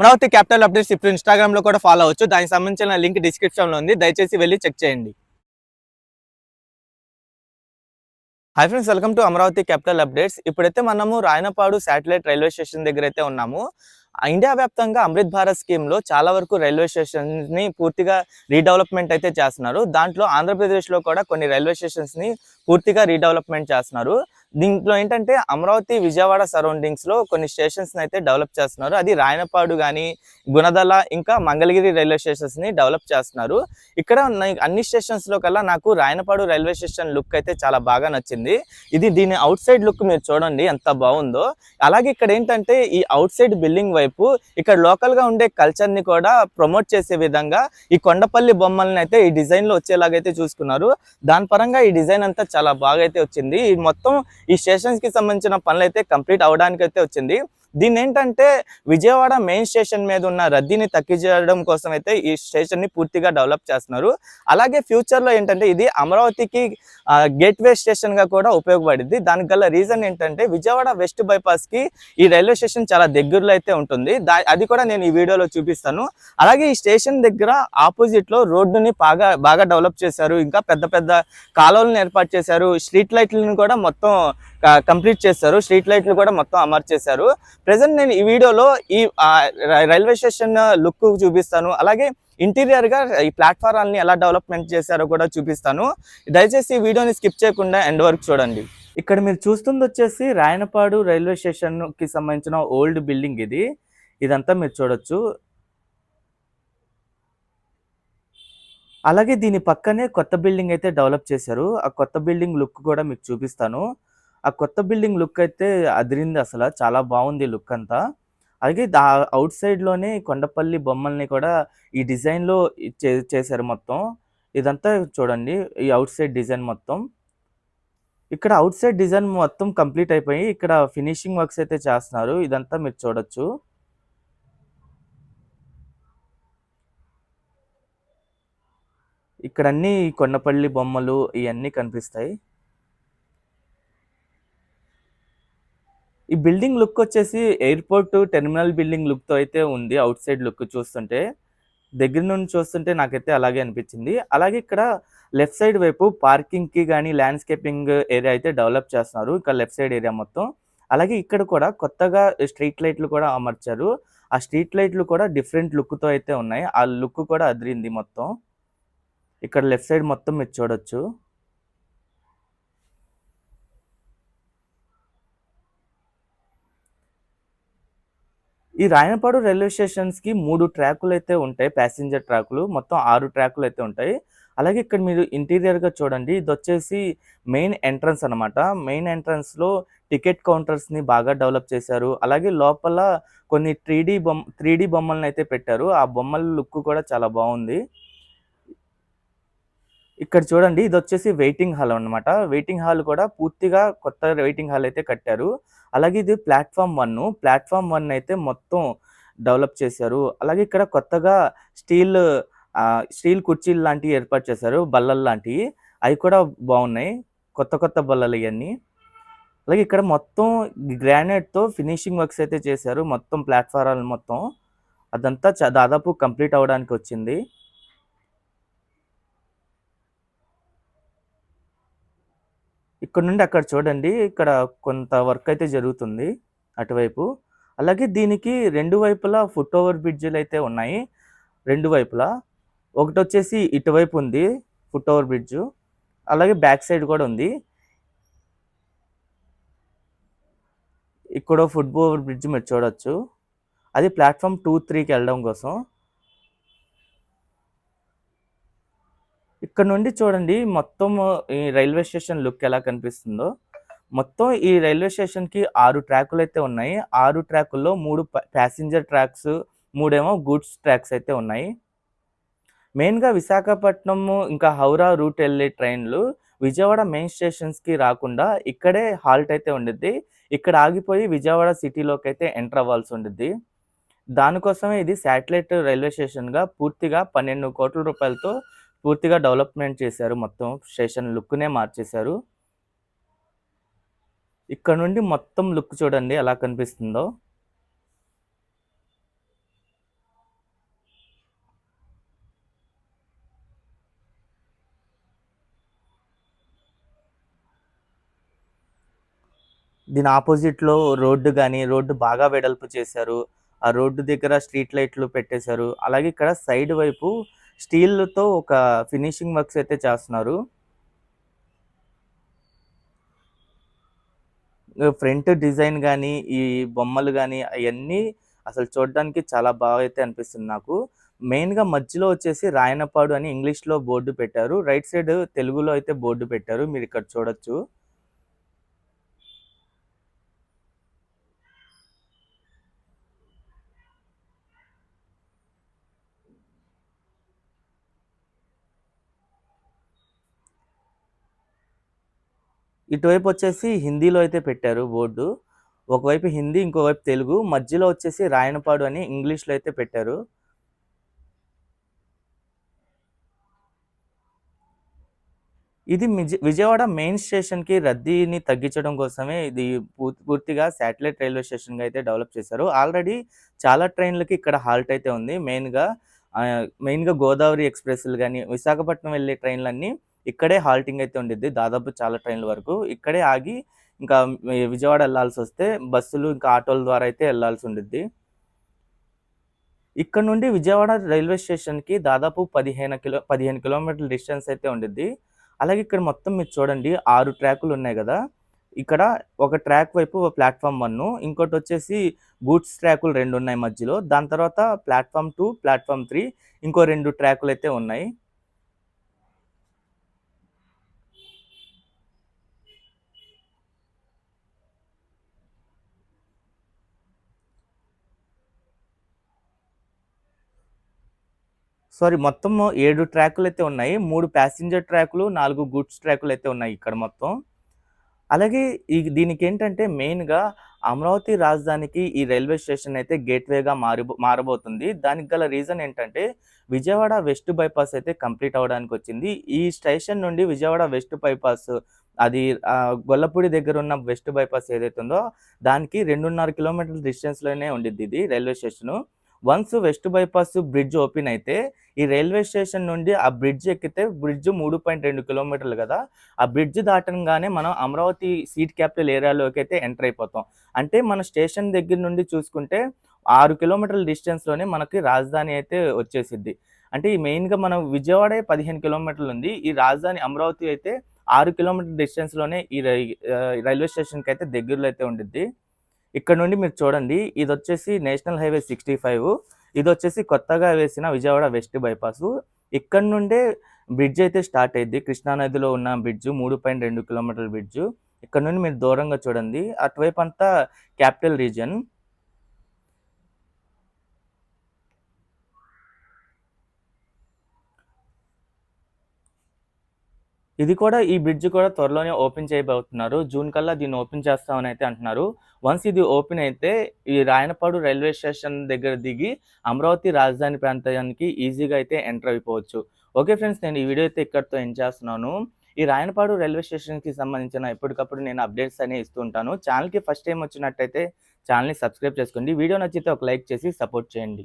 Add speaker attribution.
Speaker 1: Amaravati capital updates ఇప్పుడు ఇన్స్టాగ్రామ్లో కూడా ఫాలో అవ్వచ్చు. దానికి సంబంధించిన లింక్ డిస్క్రిప్షన్లో ఉంది. దయచేసి వెళ్ళి చెక్ చేయండి. Hi friends welcome to Amaravati capital updates. ఇప్పుడైతే మనము రాయనపాడు శాటిలైట్ రైల్వే స్టేషన్ దగ్గర అయితే ఉన్నాము. ఇండియా వ్యాప్తంగా అమృత్ భారత్ స్కీమ్లో చాలా వరకు రైల్వే స్టేషన్స్ని పూర్తిగా రీడెవలప్మెంట్ అయితే చేస్తున్నారు. దాంట్లో ఆంధ్రప్రదేశ్లో కూడా కొన్ని రైల్వే స్టేషన్స్ని పూర్తిగా రీడెవలప్మెంట్ చేస్తున్నారు. దీంట్లో ఏంటంటే అమరావతి విజయవాడ సరౌండింగ్స్లో కొన్ని స్టేషన్స్ అయితే డెవలప్ చేస్తున్నారు. అది రాయనపాడు కానీ గుణదల ఇంకా మంగళగిరి రైల్వే స్టేషన్స్ని డెవలప్ చేస్తున్నారు. ఇక్కడ అన్ని స్టేషన్స్లో కల్లా నాకు రాయనపాడు రైల్వే స్టేషన్ లుక్ అయితే చాలా బాగా నచ్చింది. ఇది దీని అవుట్ సైడ్ లుక్ మీరు చూడండి ఎంత బాగుందో. అలాగే ఇక్కడ ఏంటంటే ఈ అవుట్ సైడ్ బిల్డింగ్ వైపు ఇక్కడ లోకల్గా ఉండే కల్చర్ని కూడా ప్రమోట్ చేసే విధంగా ఈ కొండపల్లి బొమ్మల్ని అయితే ఈ డిజైన్లో వచ్చేలాగైతే చూసుకున్నారు. దాని పరంగా ఈ డిజైన్ అంతా చాలా బాగా అయితే వచ్చింది. ఈ మొత్తం ఈ స్టేషన్స్కి సంబంధించిన పనులు అయితే కంప్లీట్ అవడానికి అయితే వచ్చింది. దీన్ని ఏంటంటే విజయవాడ మెయిన్ స్టేషన్ మీద ఉన్న రద్దీని తగ్గించడం కోసం అయితే ఈ స్టేషన్ని పూర్తిగా డెవలప్ చేస్తున్నారు. అలాగే ఫ్యూచర్లో ఏంటంటే ఇది అమరావతికి గేట్ వే స్టేషన్గా కూడా ఉపయోగపడింది దానికి గల రీజన్ ఏంటంటే విజయవాడ వెస్ట్ బైపాస్కి ఈ రైల్వే స్టేషన్ చాలా దగ్గరలో అయితే ఉంటుంది. దా- అది కూడా నేను ఈ వీడియోలో చూపిస్తాను. అలాగే ఈ స్టేషన్ దగ్గర ఆపోజిట్లో రోడ్డుని బాగా బాగా డెవలప్ చేశారు. ఇంకా పెద్ద పెద్ద కాలువలను ఏర్పాటు చేశారు. స్ట్రీట్ లైట్లను కూడా మొత్తం కంప్లీట్ చేశారు. స్ట్రీట్ లైట్లు కూడా మొత్తం అమర్చేశారు. ప్రజెంట్ నేను ఈ వీడియోలో ఈ రైల్వే స్టేషన్ లుక్ చూపిస్తాను. అలాగే ఇంటీరియర్గా ఈ ప్లాట్ఫారాల్ని ఎలా డెవలప్మెంట్ చేశారో కూడా చూపిస్తాను. దయచేసి ఈ వీడియోని స్కిప్ చేయకుండా ఎండ్ వరకు చూడండి. ఇక్కడ మీరు చూస్తుంది వచ్చేసి రాయనపాడు రైల్వే స్టేషన్కి సంబంధించిన ఓల్డ్ బిల్డింగ్ ఇది. ఇదంతా మీరు చూడొచ్చు. అలాగే దీని పక్కనే కొత్త బిల్డింగ్ అయితే డెవలప్ చేశారు. ఆ కొత్త బిల్డింగ్ లుక్ కూడా మీకు చూపిస్తాను. ఆ కొత్త బిల్డింగ్ లుక్ అయితే అదిరింది అసలు. చాలా బాగుంది లుక్ అంతా. అలాగే దా అవుట్ సైడ్లోనే కొండపల్లి బొమ్మల్ని కూడా ఈ డిజైన్లో చే- చేశారు మొత్తం. ఇదంతా చూడండి ఈ అవుట్ సైడ్ డిజైన్ మొత్తం. ఇక్కడ అవుట్ సైడ్ డిజైన్ మొత్తం కంప్లీట్ అయిపోయి ఇక్కడ ఫినిషింగ్ వర్క్స్ అయితే చేస్తున్నారు. ఇదంతా మీరు చూడొచ్చు. ఇక్కడ అన్ని కొండపల్లి బొమ్మలు ఇవన్నీ కనిపిస్తాయి. ఈ బిల్డింగ్ లుక్ వచ్చేసి ఎయిర్పోర్ట్ టెర్మినల్ బిల్డింగ్ లుక్తో అయితే ఉంది. అవుట్ సైడ్ లుక్ చూస్తుంటే దగ్గర నుండి చూస్తుంటే నాకైతే అలాగే అనిపించింది. అలాగే ఇక్కడ లెఫ్ట్ సైడ్ వైపు పార్కింగ్కి కానీ ల్యాండ్స్కేపింగ్ ఏరియా అయితే డెవలప్ చేస్తున్నారు. ఇక్కడ లెఫ్ట్ సైడ్ ఏరియా మొత్తం. అలాగే ఇక్కడ కూడా కొత్తగా స్ట్రీట్ లైట్లు కూడా అమర్చారు. ఆ స్ట్రీట్ లైట్లు కూడా డిఫరెంట్ లుక్తో అయితే ఉన్నాయి. ఆ లుక్ కూడా అదిరింది మొత్తం. ఇక్కడ లెఫ్ట్ సైడ్ మొత్తం మీరు చూడొచ్చు. ఈ రాయనపాడు రైల్వే స్టేషన్స్కి మూడు ట్రాకులు అయితే ఉంటాయి ప్యాసింజర్ ట్రాకులు. మొత్తం ఆరు ట్రాకులు అయితే ఉంటాయి. అలాగే ఇక్కడ మీరు ఇంటీరియర్గా చూడండి ఇది వచ్చేసి మెయిన్ ఎంట్రన్స్ అన్నమాట. మెయిన్ ఎంట్రన్స్లో టికెట్ కౌంటర్స్ని బాగా డెవలప్ చేశారు. అలాగే లోపల కొన్ని త్రీడీ బొమ్మ త్రీ డి బొమ్మలను అయితే పెట్టారు. ఆ బొమ్మల లుక్ కూడా చాలా బాగుంది. ఇక్కడ చూడండి ఇది వచ్చేసి వెయిటింగ్ హాల్ అన్నమాట. వెయిటింగ్ హాల్ కూడా పూర్తిగా కొత్త వెయిటింగ్ హాల్ అయితే కట్టారు. అలాగే ఇది ప్లాట్ఫామ్ వన్. ప్లాట్ఫామ్ వన్ అయితే మొత్తం డెవలప్ చేశారు. అలాగే ఇక్కడ కొత్తగా స్టీల్ స్టీల్ కుర్చీలు లాంటివి ఏర్పాటు చేశారు. బల్లలు లాంటివి. అవి కూడా బాగున్నాయి. కొత్త కొత్త బల్లలు ఇవన్నీ. అలాగే ఇక్కడ మొత్తం గ్రానైట్తో ఫినిషింగ్ వర్క్స్ అయితే చేశారు. మొత్తం ప్లాట్ఫారాలు మొత్తం. అదంతా దాదాపు కంప్లీట్ అవడానికి వచ్చింది. ఇక్కడ నుండి అక్కడ చూడండి. ఇక్కడ కొంత వర్క్ అయితే జరుగుతుంది అటువైపు. అలాగే దీనికి రెండు వైపులా ఫుట్ ఓవర్ బ్రిడ్జ్లు అయితే ఉన్నాయి. రెండు వైపులా. ఒకటి వచ్చేసి ఇటువైపు ఉంది ఫుట్ ఓవర్ బ్రిడ్జ్. అలాగే బ్యాక్ సైడ్ కూడా ఉంది. ఇక్కడ ఫుట్ ఓవర్ బ్రిడ్జ్ మీరు చూడొచ్చు. అది ప్లాట్ఫామ్ టూ త్రీకి వెళ్ళడం కోసం. ఇక్కడ నుండి చూడండి మొత్తం ఈ రైల్వే స్టేషన్ లుక్ ఎలా కనిపిస్తుందో. మొత్తం ఈ రైల్వే స్టేషన్కి ఆరు ట్రాకులు అయితే ఉన్నాయి. ఆరు ట్రాకుల్లో మూడు ప్యాసింజర్ ట్రాక్స్ మూడేమో గూడ్స్ ట్రాక్స్ అయితే ఉన్నాయి. మెయిన్గా విశాఖపట్నము విశాఖపట్నం ఇంకా హౌరా రూట్ వెళ్ళే ట్రైన్లు విజయవాడ మెయిన్ స్టేషన్స్కి రాకుండా ఇక్కడే హాల్ట్ అయితే ఉండిద్ది. ఇక్కడ ఆగిపోయి విజయవాడ సిటీలోకి అయితే ఎంటర్ అవ్వాల్సి ఉండిద్ది. దానికోసమే ఇది శాటిలైట్ రైల్వే స్టేషన్గా పూర్తిగా పన్నెండు కోట్ల రూపాయలతో పూర్తిగా డెవలప్మెంట్ చేశారు. మొత్తం స్టేషన్ లుక్నే మార్చేశారు. ఇక్కడ నుండి మొత్తం లుక్ చూడండి ఎలా కనిపిస్తుందో. దీని ఆపోజిట్లో రోడ్డు కానీ రోడ్డు బాగా వెడల్పు చేశారు. ఆ రోడ్డు దగ్గర స్ట్రీట్ లైట్లు పెట్టేశారు. అలాగే ఇక్కడ సైడ్ వైపు స్టీల్‌తో ఒక ఫినిషింగ్ వర్క్స్ అయితే చేస్తున్నారు. ఫ్రంట్ డిజైన్ కానీ ఈ బొమ్మలు కానీ అవన్నీ అసలు చూడడానికి చాలా బాగా అయితే అనిపిస్తుంది నాకు. మెయిన్‌గా మధ్యలో వచ్చేసి రాయనపాడు అని ఇంగ్లీష్‌లో బోర్డు పెట్టారు. రైట్ సైడ్ తెలుగులో అయితే బోర్డు పెట్టారు. మీరు ఇక్కడ చూడొచ్చు. ఇటువైపు వచ్చేసి హిందీలో అయితే పెట్టారు బోర్డు. ఒకవైపు హిందీ, ఇంకోవైపు తెలుగు. మధ్యలో వచ్చేసి రాయనపాడు అని ఇంగ్లీష్‌లో అయితే పెట్టారు. ఇది విజయవాడ మెయిన్ స్టేషన్‌కి రద్దీని తగ్గించడం కోసమే ఇది పూర్తిగా శాటిలైట్ రైల్వే స్టేషన్‌గా అయితే డెవలప్ చేశారు. ఆల్రెడీ చాలా ట్రైన్‌లకి ఇక్కడ హాల్ట్ అయితే ఉంది. మెయిన్‌గా మెయిన్‌గా గోదావరి ఎక్స్‌ప్రెస్‌లు కానీ విశాఖపట్నం వెళ్ళే ట్రైన్‌లన్నీ ఇక్కడే హాల్టింగ్ అయితే ఉండిద్ది. దాదాపు చాలా ట్రైన్‌ల వరకు. ఇక్కడే ఆగి ఇంకా విజయవాడ ఎళ్ళాల్సొస్తే బస్సులు ఇంకా ఆటోల ద్వారా అయితే వెళ్ళాల్సి ఉండిద్ది. ఇక్కడ నుండి విజయవాడ రైల్వే స్టేషన్‌కి దాదాపు 15 కిలో 15 కిలోమీటర్ల డిస్టెన్స్ అయితే ఉండిద్ది. అలాగే ఇక్కడ మొత్తం మీరు చూడండి ఆరు ట్రాకులు ఉన్నాయి కదా ఇక్కడ ఒక ట్రాక్ వైపు ప్లాట్ఫామ్ వన్ ఇంకోటి వచ్చేసి గూడ్స్ ట్రాకులు రెండు ఉన్నాయి మధ్యలో. దాని తర్వాత ప్లాట్ఫామ్ టూ ప్లాట్ఫామ్ త్రీ ఇంకో రెండు ట్రాకులు అయితే ఉన్నాయి. సారీ మొత్తం ఏడు ట్రాకులు అయితే ఉన్నాయి. మూడు ప్యాసింజర్ ట్రాకులు, నాలుగు గూడ్స్ అయితే ఉన్నాయి ఇక్కడ మొత్తం. అలాగే ఈ దీనికేంటంటే మెయిన్‌గా అమరావతి రాజధానికి ఈ రైల్వే స్టేషన్ అయితే గేట్‌వేగా మారిబో మారబోతుంది. దానికి గల రీజన్ ఏంటంటే విజయవాడ వెస్ట్ బైపాస్ అయితే కంప్లీట్ అవ్వడానికొచ్చింది. ఈ స్టేషన్ నుండి విజయవాడ వెస్ట్ బైపాస్ అది గొల్లపూడి దగ్గర ఉన్న వెస్ట్ బైపాస్ ఏదైతే ఉందో దానికి 2.5 కిలోమీటర్ల డిస్టెన్స్‌లోనే ఉండిద్ది ఇది railway station. Once west bypass bridge open అయితే ఈ రైల్వే స్టేషన్ నుండి ఆ బ్రిడ్జ్ ఎక్కితే బ్రిడ్జ్ 3.2 కిలోమీటర్లు కదా ఆ బ్రిడ్జ్ దాటంగానే మనం అమరావతి సీట్ క్యాపిటల్ ఏరియాలోకి అయితే ఎంటర్ అయిపోతాం. అంటే మన స్టేషన్ దగ్గర నుండి చూసుకుంటే ఆరు కిలోమీటర్ల డిస్టెన్స్‌లోనే మనకి రాజధాని అయితే వచ్చేసిద్ది. అంటే మెయిన్‌గా మనం విజయవాడే 15 కిలోమీటర్లుంది. ఈ రాజధాని అమరావతి అయితే ఆరు కిలోమీటర్ల డిస్టెన్స్‌లోనే ఈ రై స్టేషన్కి అయితే దగ్గరలో అయితే ఉండిద్ది. ఇక్కడ నుండి మీరు చూడండి ఇది వచ్చేసి నేషనల్ హైవే సిక్స్టీ ఇది వచ్చేసి కొత్తగా వేసిన విజయవాడ వెస్ట్ బైపాస్ ఇక్కడ నుండే బ్రిడ్జ్ అయితే స్టార్ట్ అయింది కృష్ణా నదిలో ఉన్న బ్రిడ్జ్ 3.2 కిలోమీటర్ల బ్రిడ్జ్. ఇక్కడ నుండి మీరు దూరంగా చూడండి. అటువైపు అంతా క్యాపిటల్ రీజియన్. ఇది కూడా ఈ బ్రిడ్జ్ కూడా త్వరలోనే ఓపెన్ చేయబోతున్నారు. జూన్ కల్లా దీన్ని ఓపెన్ చేస్తామని అయితే అంటున్నారు. వన్స్ ఇది ఓపెన్ అయితే ఈ రాయనపాడు రైల్వే స్టేషన్ దగ్గర దిగి అమరావతి రాజధాని ప్రాంతానికి ఈజీగా అయితే ఎంటర్ అయిపోవచ్చు. ఓకే ఫ్రెండ్స్ నేను ఈ వీడియో అయితే ఇక్కడితో ఎండ్ చేస్తున్నాను. ఈ రాయనపాడు రైల్వే స్టేషన్‌కి సంబంధించిన ఎప్పటికప్పుడు నేను అప్డేట్స్ అనేవి ఇస్తూ ఉంటాను. ఛానల్కి ఫస్ట్ టైం వచ్చినట్టయితే ఛానల్ని సబ్స్క్రైబ్ చేసుకోండి. వీడియో నచ్చితే ఒక లైక్ చేసి సపోర్ట్ చేయండి.